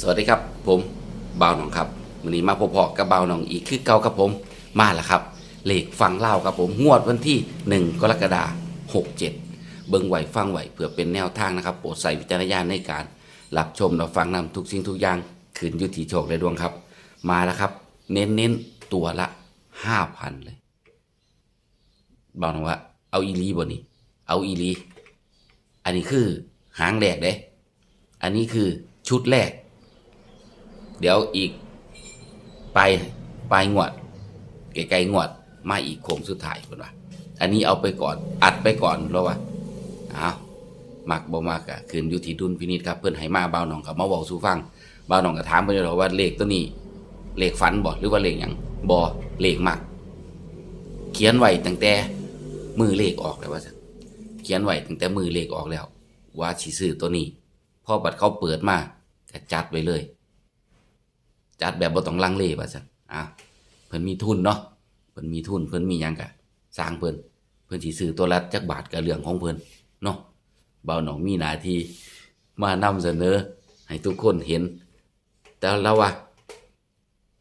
สวัสดีครับ ผมบ่าวหนองครับวันนี้มาพบๆกับบ่าวหนองอีกคือเก่าครับผมมาแล้วครับเลขฟังเล่าครับผมงวดวันที่ 1 กรกฎาคม67 เบิ่งไหวฟังไหวเพื่อเป็นแนวทางนะครับโปรดใส่วิจารณญาณในการรับชมรับฟังนำทุกสิ่งทุกอย่างขืนยุติโชคและดวงครับ มาแล้วครับ เน้นเน้นๆตัวละ5,000เลยบ่านองว่า เอาอีลีบ่นี่เอาอีลี อันนี้คือหางแรกเด้ อันนี้คือชุดแรก เดี๋ยวอีกปลายปลายงวดไกลๆงวด มาอีกโค้งสุดท้ายคนว่า อันนี้เอาไปก่อนอัดไปก่อนแล้วว่าเอามักบ่มักอะคืนอยุติดุลพินิจครับ เพื่อนให้มาบ่าหนองกับมาบอกสู่ฟังบ่าหนองก็ถามเพื่อนว่าเลขตัวนี้ เลขฝันบ่หรือว่าเลขหยังบ่เลขมัก เขียนไว้ตั้งแต่มือเลขออกแล้วว่าเขียนไว้ตั้งแต่มือเลขออกแล้ว ว่าสิซื้อตัวนี้พอบัดเขาเปิดมาก็จัดไว้เลย จัดแบบบ่ต้องลังเลว่าซั่นอะเพิ่นมีทุนเนาะเพิ่นมีทุนเพิ่นมีหยังก็สร้างเพิ่นเพิ่นสิซื้อตัวละจักบาทก็เรื่องของเพิ่นเนาะเบาหนองมีหน้าที่มานำเสนอ ให้ทุกคนเห็น แต่เราว่า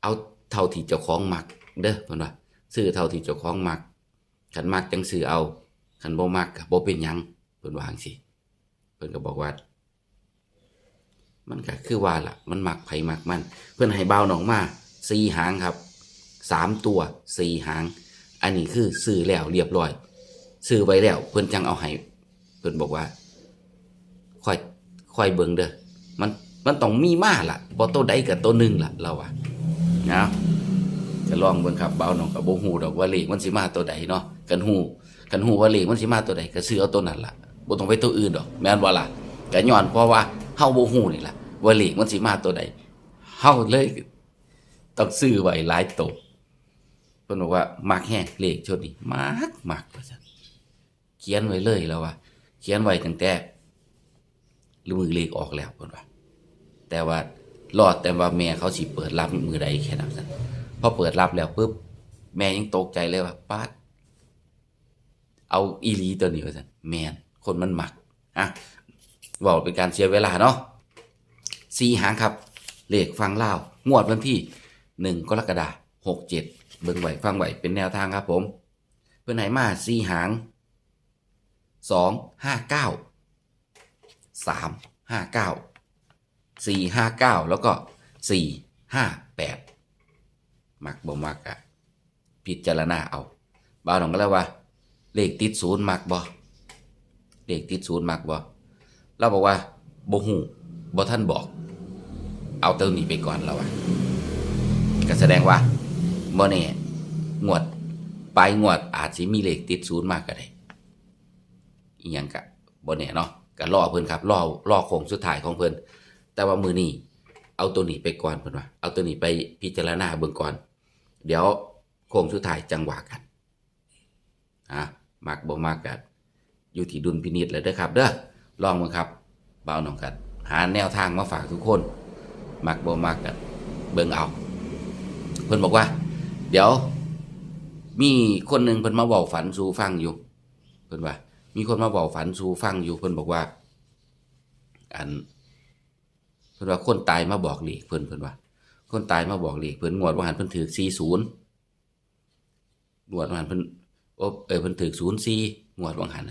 เอาเท่าที่เจ้าของมัก เด้อเพิ่นว่าซื้อเท่าที่เจ้าของมักคันมักจังซื้อเอาคันบ่มักก็บ่เป็นหยังเพิ่นว่าจังซี่เพิ่นก็บอกว่า มันก็คือว่าล่ะมันหมักไผ่หมักมัน เพื่อนให้เบาหนองมาสี่หางครับสามตัวสี่หาง อันนี้คือซื้อแล้วเรียบร้อยซื้อไว้แล้ว เพื่อนจังเอาให้เพื่อนบอกว่าค่อยค่อยเบิ่งเด้อมันมันต้องมีมาล่ะบ่ตัวใดกับตัวหนึ่งล่ะเราอะนะจะลองเบิ่งครับเบาหนองกับโบหูดอกว่าเลขมันสิมาตัวใดเนาะกันหูกันหูว่าเลขมันสิมาตัวใดก็ซื้อเอาตัวนั้นล่ะบ่ต้องไปตัวอื่นดอก แม่นบ่ล่ะก็ย้อนเพราะว่าเฮาบ่ฮู้นี่ล่ะ ว่าเลขมันสิมาตัวใดเฮาเลยต้องซื้อไว้หลายตัวเพิ่นบอกว่ามักแห้งเลขชุดนี้มักมักว่าซั่นเขียนไว้เลยแล้วว่า เขียนไว้ตั้งแต่หรือมือเลขออกแล้วเพิ่นว่า แต่ว่ารอดแต่ว่าแม่เขาสิเปิดรับมือใดแค่นั้นซั่นพอเปิดรับแล้วปุ๊บแม่ยังตกใจเลยว่าป้าเอาอีลีตัวนี้ว่าซั่นแม่นคนมันมักอะบอกเป็นการเสียเวลาเนาะ สี่หางครับเลขฟังเล่างวดวันที่หนึ่งกรกฎาหกเจ็ดเบิ่งไหวฟังไหวเป็นแนวทางครับผม เพื่อนไหนมาสี่หางสองห้าเก้าสามห้าเก้าสี่ห้าเก้าแล้วก็สี่ห้าแปดมักบ่มักอะพิจารณาเอาบ้าหนองก็แล้วว่า เลขติดศูนย์มักบ่เลขติดศูนย์มักบ่เราบอกว่าบ่หูบ่ท่านบอก เอาเติมนี้ไปก่อนแล้วอะก็แสดงว่าบ่แน่งวดปลายงวดอาจสิมีเลขติดศูนย์มากก็ได้อีหยังกะบ่แน่เนาะก็รอเพิ่อนครับรอรอโค้งสุดท้ายของเพิ่อนแต่ว่ามือนี้เอาตัวนี้ไปก่อนเพิ่อนว่าเอาตัวนี้ไปพิจารณาเบิ่งก่อน เดี๋ยวโค้งสุดท้ายจังหวะกันอะมักบ่มักกันอยู่ที่ดุลพินิจเลยเด้อครับ เด้อลองมั้งครับเบาหน่องกันหาแนวทางมาฝากทุกคน มักบ่มักเบิ่งเอา เพิ่นบอกว่า เดี๋ยว มีคนหนึ่งเพิ่นมาเว้าฝันสู่ฟังอยู่ เพิ่นว่า มีคนมาเว้าฝันสู่ฟังอยู่ เพิ่นบอกว่า อัน เพิ่นว่าคนตายมาบอกเลขเพิ่นเพิ่นว่า คนตายมาบอกเลขเพิ่นงวดว่าหันเพิ่นถือ40งวดว่าหันเพิ่นโอ้เออเพิ่นถือ04งวดว่าหัน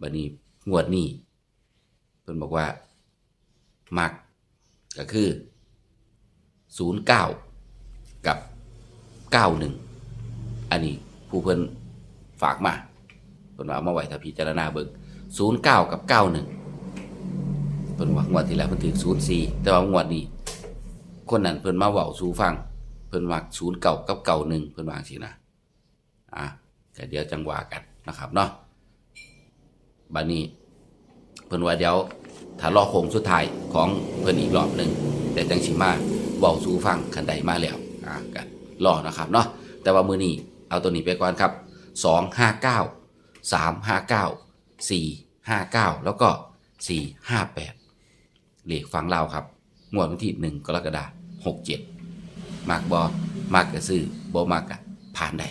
บัดนี้งวดนี้เพิ่นบอกว่ามัก ก็คือ 09 กับ 91 อันนี้ผู้เพิ่นฝากมาเพิ่นว่าเอามาไว้ถ้าพิจารณาเบิ่ง09 กับ 91เพิ่นว่างวดที่แล้วเพิ่นถือ04 แต่ว่างวดนี้ คนนั้นเพิ่นมาเว้าสู่ฟัง เพิ่นว่า09กับ91เพิ่นว่าจังซี่นะอะก็เดี๋ยวจังหว่ากันนะครับเนาะบัดนี้เพิ่นว่าเดี๋ยว ถ้ารอโค้งสุดท้ายของเพิ่นอีกรอบหนึ่งแต่จังสิมาเว้าสู่ฟังคันใดมาแล้วอะกันรอนะครับเนาะแต่ว่ามือนี้เอาตัวนี้ไปก่อนครับ 259 359 459 แล้วก็ 458 เลขฟังเล่าครับงวดวันที่ 1 กรกฎาคม67มักบ่มักก็ซื้อบ่มักก็ผ่านได้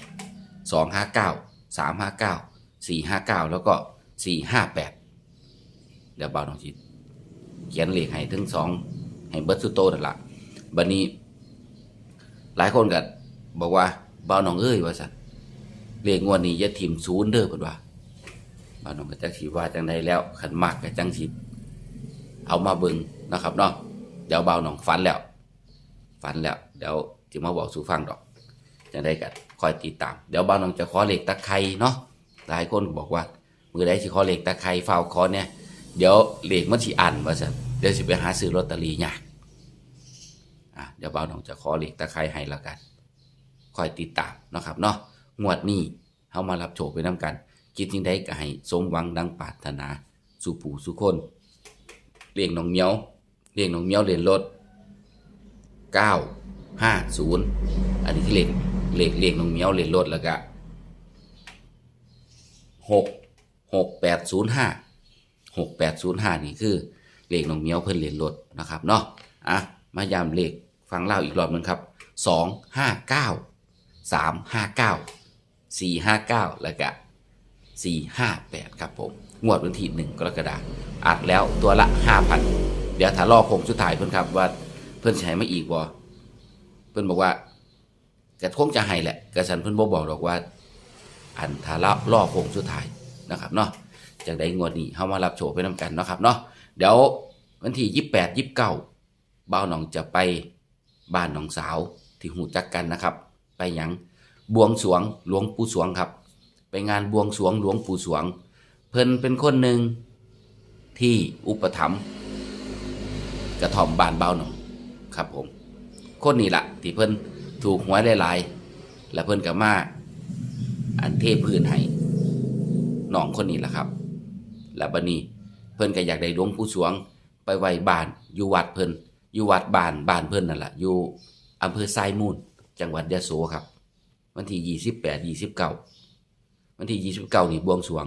สองห้าเก้าสามห้าเก้าสี่ห้าเก้าแล้วก็สี่ห้าแปดเดี๋ยวเบาหน่อยจิต เขียนเลขให้ทั้งสองให้เบิร์ดสุโตนั่นละบัดนี้ หลายคนก็บอกว่าบ่าวน้องเอ้ยว่าสันเลขงวดนี้อย่าถิ่มศูนย์เด้อเพิ่นว่าบ่าวน้องก็จักสิว่าจังไดแล้วขันมากก็จังสิเอามาเบิ่งนะครับเนาะเดี๋ยวบ่าวน้องฝันแล้วฝันแล้ว เดี๋ยวจะมาบอกสู่ฟังดอกจังไดก็คอยติดตาม เดี๋ยวบ่าวน้องจะขอเลขตะไคร้เนาะหลายคนบอกว่า มือใดสิขอเลขตะไคร้ฝ้าวขอเนี่ย เดี๋ยวเลขมันสิอันว่าซั่นเดี๋ยวสิไปหาซื้อลอตเตอรี่ยากอะเดี๋ยวบ่าวน้องจะขอเลขตะไคร้ให้แล้วกันคอยติดตามนะครับเนาะงวดนี้เฮามารับโชคไปนํกันคิดจริงได้ก็ให้สมหวังดังปรารถนาสู่ผู้สู่คนเลี้ยงน้องเมียวเลี้ยงน้องเมียวเรียนรถ950อันนี้คือเลขเลขเลี้ยงน้องเมียวเรียนรถแล้วก็6 6805 6805นี่ หกแปดศูนย์ห้านี่คือเลขน้องเมียวเพิ่นเรียนรถนะครับเนาะอะมายามเลขฟังเล่าอีกรอบหนึ่งครับ259 359 459แล้วก็458ครับผมงวดวันที่1กรกฎาคมอัดแล้วตัวละ5,000เดี๋ยวถ้ารอโคงสุดท้ายเพิ่อนครับว่าเพิ่อนให้มาอีกบ่เพิ่อนบอกว่าก็คงจะให้แหละกระสันเพิ่นบ่บอกดอกว่า อันถ้าละรอโคงสุดท้ายนะครับเนาะ จังได๋งวดนี้เฮามารับโชคไปนํกันเนาะครับเนาะเดี๋ยววันที่28 29บ่าวหนองจะไปบ้านน้องสาวที่หูจักกันนะครับ ไปยังบวงสวงหลวงปู่สวงครับ ไปงานบวงสวงหลวงปู่สวง เพิ่นเป็นคนหนึ่งที่อุปถัมภ์กระถ่อมบ้านเบาหนองครับผม คนนี้ละที่เพิ่นถูกหวยหลายๆและเพิ่นก็มาอันเทพื้นให้น้องคนนี้ละครับ และบัดนี้ เพิ่นก็อยากได้หลวงปู่สวง ไปไว้บ้านอยู่วัดเพิ่นอยู่วัดบ้านบ้านเพิ่นนั่นแหละอยู่อำเภอไซมูลจังหวัดยะโสครับ วันที่ยี่สิบแปดยี่สิบเก้าวันที่ยี่สิบเก้านี่บวงสรวง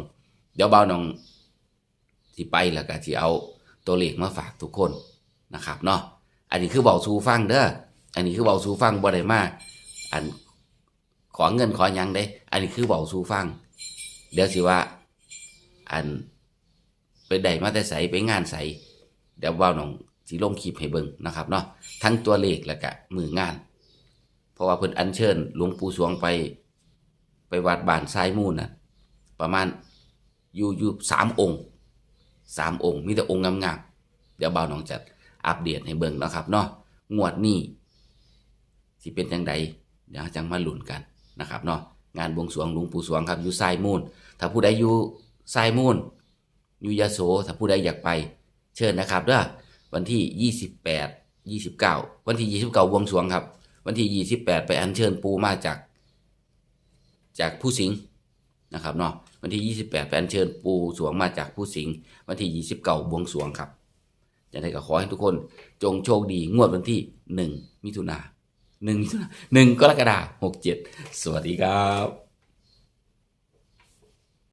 เดี๋ยวเบาน้องสิไปแล้วก็สิเอาตัวเลขมาฝากทุกคนนะครับเนาะอันนี้คือเบาสูฟังเด้ออันนี้คือเบาสูฟังบ่ได้มาอันขอเงินขอยังเด้ อันนี้คือเบาสูฟัง เดี๋ยวสิว่า อัน ไปได้มาแต่ใสไปงานใสเดี๋ยวเบาวน้องสิลงคลิปให้เบิ่งนะครับเนาะทั้งตัวเลขแล้วก็มืองาน เพราะว่าเพิ่นอัญเชิญหลวงปู่สวงไป ไปวัดบ้านทรายมูลน่ะประมาณอยู่อยู่สามองค์สามองค์มีแต่องค์งามๆเดี๋ยวบ่าวน้องจัดอัปเดตให้เบิ่งนะครับเนาะงวดนี้สิเป็นจังใดเดี๋ยวจังมาหลุนกันนะครับเนาะงานบวงสรวงหลวงปู่สวงครับอยู่ทรายมูลถ้าผู้ใดอยู่ทรายมูล ยู่ยโสถ้าผู้ใดอยากไป เชิญนะครับเด้อวันที่ 28 29 วันที่ 29บวงสรวงครับ วันที่ 28 ไปอัญเชิญปูมาจาก จากผู้สิงนะครับเนาะวันที่ 28 ไปอัญเชิญปูสวงมาจากผู้สิงวันที่ 29บวงสรวงครับจะได้ก็ขอให้ทุกคนจงโชคดีงวดวันที่ 1 มิถุนา1มิถุนา1กรกฎาคม67สวัสดีครับ